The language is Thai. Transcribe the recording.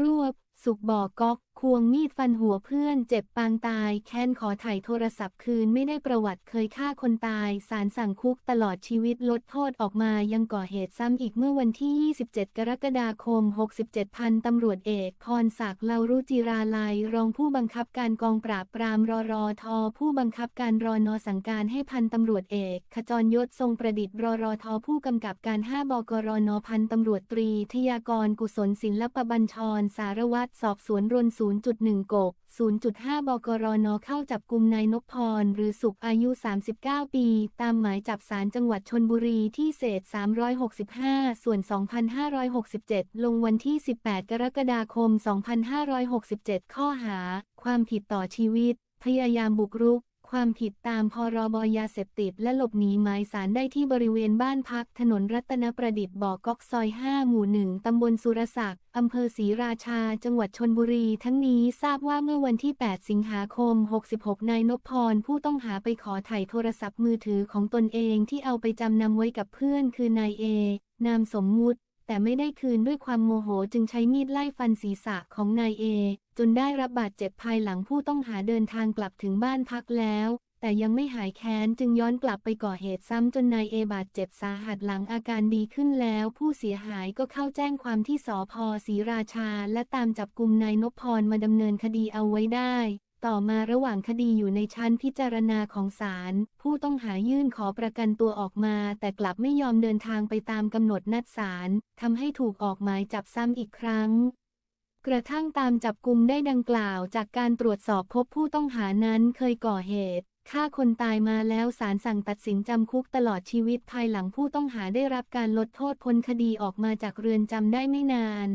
รวบ สุกบอกก๊อก ควงมีดฟันหัวเพื่อน เจ็บปางตาย แค้นขอถ่ายโทรศัพท์คืนไม่ได้ประวัติเคยฆ่าคนตาย สารสั่งคุกตลอดชีวิตลดโทษออกมายังก่อเหตุซ้ำอีกเมื่อวันที่ 27 กรกฎาคม 67 พันตำรวจเอกพรศักดิ์เลารุจิราลัย รองผู้บังคับการกองปราบปรามรอรอทอผู้บังคับการรอนอสั่งการให้พันตำรวจเอก ขจรยศทรงประดิษฐ์รอรอทอผู้กำกับการ 5 บกรนพันตำรวจตรี ทยากรกุศลศิลปบัญชรสารวัตรสอบสวนรน0.1 กก 0.5 บกรน เข้าจับกลุ่มนายนพพร หรือสุขอายุ 39 ปี ตามหมายจับสารจังหวัดชนบุรีที่เศษ 365 ส่วน 2567 ลงวันที่ 18 กรกฎาคม 2567 ข้อหา ความผิดต่อชีวิต พยายามบุกรุก ความผิดตามพรบยาเสพติดและหลบหนีหมายสารได้ที่บริเวณบ้านพักถนนรัตนประดิษฐ์บ่อก๊อกซอย 5 หมู่ 1 ตำบลสุรศักดิ์อำเภอศรีราชา จังหวัดชนบุรี ทั้งนี้ทราบว่าเมื่อวันที่ 8 สิงหาคม 66 นายนพพร ผู้ต้องหาไปขอถ่ายโทรศัพท์มือถือของตนเองที่เอาไปจำนำไว้กับเพื่อนคือนายเอนามสมมุติ แต่ไม่ได้คืนด้วยความโมโหจึงใช้มีดไล่ฟันศีรษะของนายเอ จนได้รับบาดเจ็บภายหลังผู้ต้องหาเดินทางกลับถึงบ้านพักแล้ว แต่ยังไม่หายแค้นจึงย้อนกลับไปก่อเหตุซ้ำจนนายเอบาดเจ็บสาหัสหลังอาการดีขึ้นแล้ว ผู้เสียหายก็เข้าแจ้งความที่สพศรีราชา และตามจับกลุ่มนายนพพรมาดำเนินคดีเอาไว้ได้ ต่อมาระหว่างคดีอยู่ในชั้นพิจารณาของศาล ผู้ต้องหายื่นขอประกันตัวออกมา แต่กลับไม่ยอมเดินทางไปตามกำหนดนัดศาลทำให้ถูกออกหมายจับซ้ำอีกครั้ง กระทั่งตามจับกลุมได้ดังกล่าว จากการตรวจสอบพบผู้ต้องหานั้นเคยก่อเหตุฆ่าคนตายมาแล้วศาลสั่งตัดสินจำคุกตลอดชีวิตภายหลังผู้ต้องหาได้รับการลดโทษพ้นคดีออกมาจากเรือนจำได้ไม่นาน